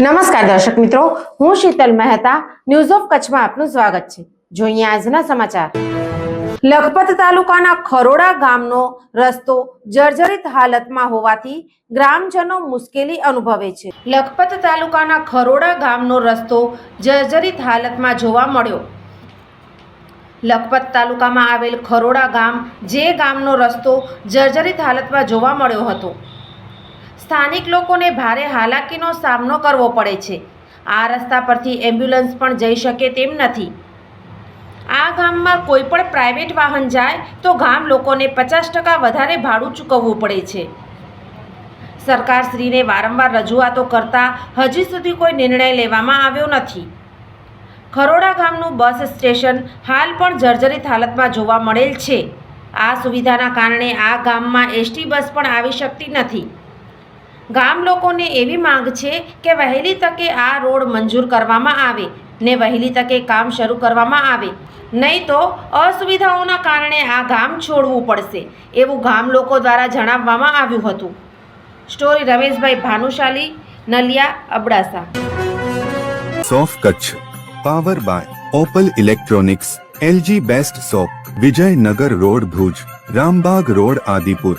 નમસ્કાર દર્શક મિત્રો, હું શીતલ મહેતા ન્યૂઝ ઓફ કચ્છમાં આપનું સ્વાગત છે. જોઈએ આજના સમાચાર. લખપત તાલુકાના ખરોડા ગામનો રસ્તો જર્જરિત હાલતમાં હોવાથી ગ્રામજનો મુશ્કેલી અનુભવે છે. લખપત તાલુકાના ખરોડા ગામનો રસ્તો જર્જરિત હાલતમાં જોવા મળ્યો. લખપત તાલુકામાં આવેલ ખરોડા ગામ, જે ગામનો રસ્તો જર્જરિત હાલતમાં જોવા મળ્યો હતો. સ્થાનિક લોકોને ભારે હાલાકીનો સામનો કરવો પડે છે. આ રસ્તા પરથી એમ્બ્યુલન્સ પણ જઈ શકે તેમ નથી. આ ગામમાં કોઈ પણ પ્રાઇવેટ વાહન જાય તો ગામ લોકોને પચાસ ટકા વધારે ભાડું ચૂકવવું પડે છે. સરકારશ્રીને વારંવાર રજૂઆતો કરતાં હજી સુધી કોઈ નિર્ણય લેવામાં આવ્યો નથી. ખરોડા ગામનું બસ સ્ટેશન હાલ પણ જર્જરિત હાલતમાં જોવા મળેલ છે. આ સુવિધાના કારણે આ ગામમાં એસટી બસ પણ આવી શકતી નથી. ગામ લોકોને એવી માંગ છે કે વહેલી તકે આ રોડ મંજૂર કરવામાં આવે ને વહેલી તકે કામ શરૂ કરવામાં આવે. નહીં તો અસુવિધાઓના કારણે આ ગામ છોડવું પડશે એવું ગામ લોકો દ્વારા જણાવવામાં આવ્યું હતું. Story Rameshbhai Bhanushali, Naliya Abdasa. સોફ Kutch, power by Opal electronics, LG best shop Vijaynagar road Bhuj, Rambag road Adipur.